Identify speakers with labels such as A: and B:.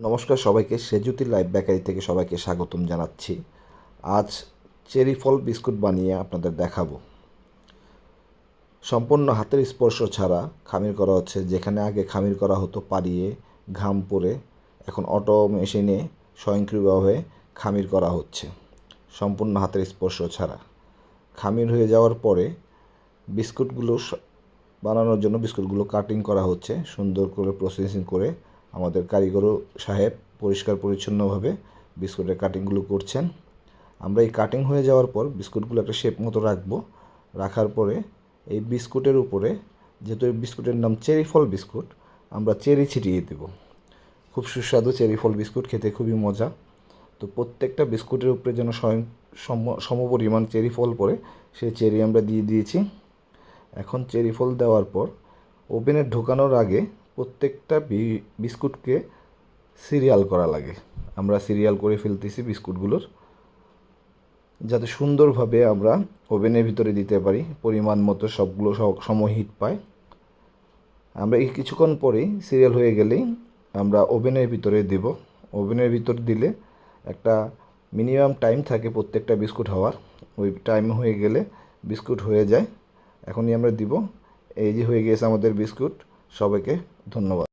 A: নমস্কার সবাইকে, Sejuti live bakery থেকে সবাইকে স্বাগতম জানাচ্ছি। আজ চেরি ফল বিস্কুট বানিয়ে আপনাদের দেখাবো। সম্পূর্ণ হাতের স্পর্শ ছাড়া খামির করা হচ্ছে। যেখানে আগে খামির করা হতো পাড়িয়ে, ঘাম পরে এখন অটো মেশিনে স্বয়ংক্রিয়ভাবে খামির করা হচ্ছে। সম্পূর্ণ হাতের স্পর্শ ছাড়া। খামির হয়ে যাওয়ার পরে বিস্কুটগুলো বানানোর জন্য বিস্কুটগুলো কাটিং করা হচ্ছে। সুন্দর করে প্রসেসিং করে আমাদের কারিগর সাহেব পরিষ্কার পরিচ্ছন্নভাবে বিস্কুটের কাটিংগুলো করছেন। আমরা এই কাটিং হয়ে যাওয়ার পর বিস্কুটগুলো একটা শেপ মতো রাখব। রাখার পরে এই বিস্কুটের উপরে যেহেতু এই বিস্কুটের নাম চেরি ফল বিস্কুট, আমরা চেরি ছিটিয়ে দেব। খুব সুস্বাদু চেরি ফল বিস্কুট, খেতে খুবই মজা। তো প্রত্যেকটা বিস্কুটের উপরে যেন স্বয়ং সম, সমপরিমাণ চেরি ফল পড়ে, সেই চেরি আমরা দিয়ে দিয়েছি। এখন চেরি ফল দেওয়ার পর ওভেনে ঢোকানোর আগে প্রত্যেকটা বিস্কুটকে সিরিয়াল করা লাগে। আমরা সিরিয়াল করে ফেলতেছি বিস্কুটগুলোর। যাতে সুন্দরভাবে আমরা ওভেনের ভিতরে দিতে পারি, পরিমাণ মতো সবগুলো সম- সম হিট পায়। আমরা এই কিছুক্ষণ পরেই সিরিয়াল হয়ে গেলেই আমরা ওভেনের ভিতরে দেব। ওভেনের ভিতর দিলে একটা মিনিমাম টাইম থাকে প্রত্যেকটা বিস্কুট হওয়ার। ওই টাইম হয়ে গেলে বিস্কুট হয়ে যায়। এখনই আমরা দিব। এই যে হয়ে গেছে আমাদের বিস্কুট। সবাইকে ধন্যবাদ।